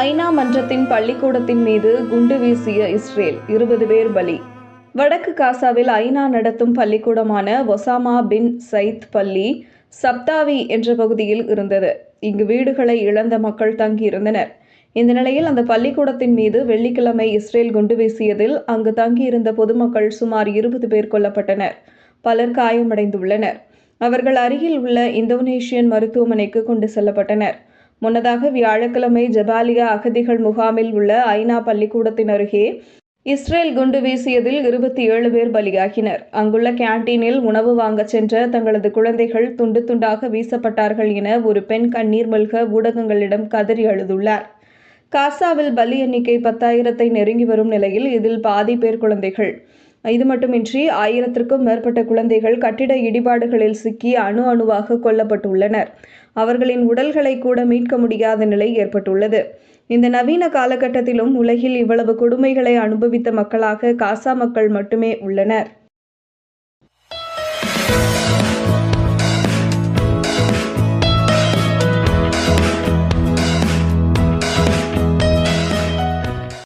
ஐநா மன்றத்தின் பள்ளிக்கூடத்தின் மீது குண்டு வீசிய இஸ்ரேல் இருபது பேர் பலி. வடக்கு காசாவில் ஐநா நடத்தும் பள்ளிக்கூடமான ஒசாமா பின் சயித் பள்ளி சப்தாவி என்ற பகுதியில் இருந்தது. இங்கு வீடுகளை இழந்த மக்கள் தங்கியிருந்தனர். இந்த நிலையில் அந்த பள்ளிக்கூடத்தின் மீது வெள்ளிக்கிழமை இஸ்ரேல் குண்டு வீசியதில் அங்கு தங்கியிருந்த பொதுமக்கள் சுமார் இருபது பேர் கொல்லப்பட்டனர். பலர் காயமடைந்துள்ளனர். அவர்கள் அருகில் உள்ள இந்தோனேஷியன் மருத்துவமனைக்கு கொண்டு செல்லப்பட்டனர். முன்னதாக வியாழக்கிழமை ஜபாலியா அகதிகள் முகாமில் உள்ள ஐநா பள்ளிக்கூடத்தின் அருகே இஸ்ரேல் குண்டு வீசியதில் இருபத்தி ஏழு பேர் பலியாகினர். அங்குள்ள கேண்டீனில் உணவு வாங்கச் சென்ற தங்களது குழந்தைகள் துண்டு துண்டாக வீசப்பட்டார்கள் என ஒரு பெண் கண்ணீர் மல்க ஊடகங்களிடம் கதறி அழுதுள்ளார். காசாவில் பலி எண்ணிக்கை பத்தாயிரத்தை நெருங்கி வரும் நிலையில் இதில் பாதி பேர் குழந்தைகள். இது மட்டுமின்றி ஆயிரத்திற்கும் மேற்பட்ட குழந்தைகள் கட்டிட இடிபாடுகளில் சிக்கி அணு அணுவாக கொல்லப்பட்டுள்ளனர். அவர்களின் உடல்களை கூட மீட்க முடியாத நிலை ஏற்பட்டுள்ளது. இந்த நவீன காலகட்டத்திலும் உலகில் இவ்வளவு கொடுமைகளை அனுபவித்த மக்களாக காசா மக்கள் மட்டுமே உள்ளனர்.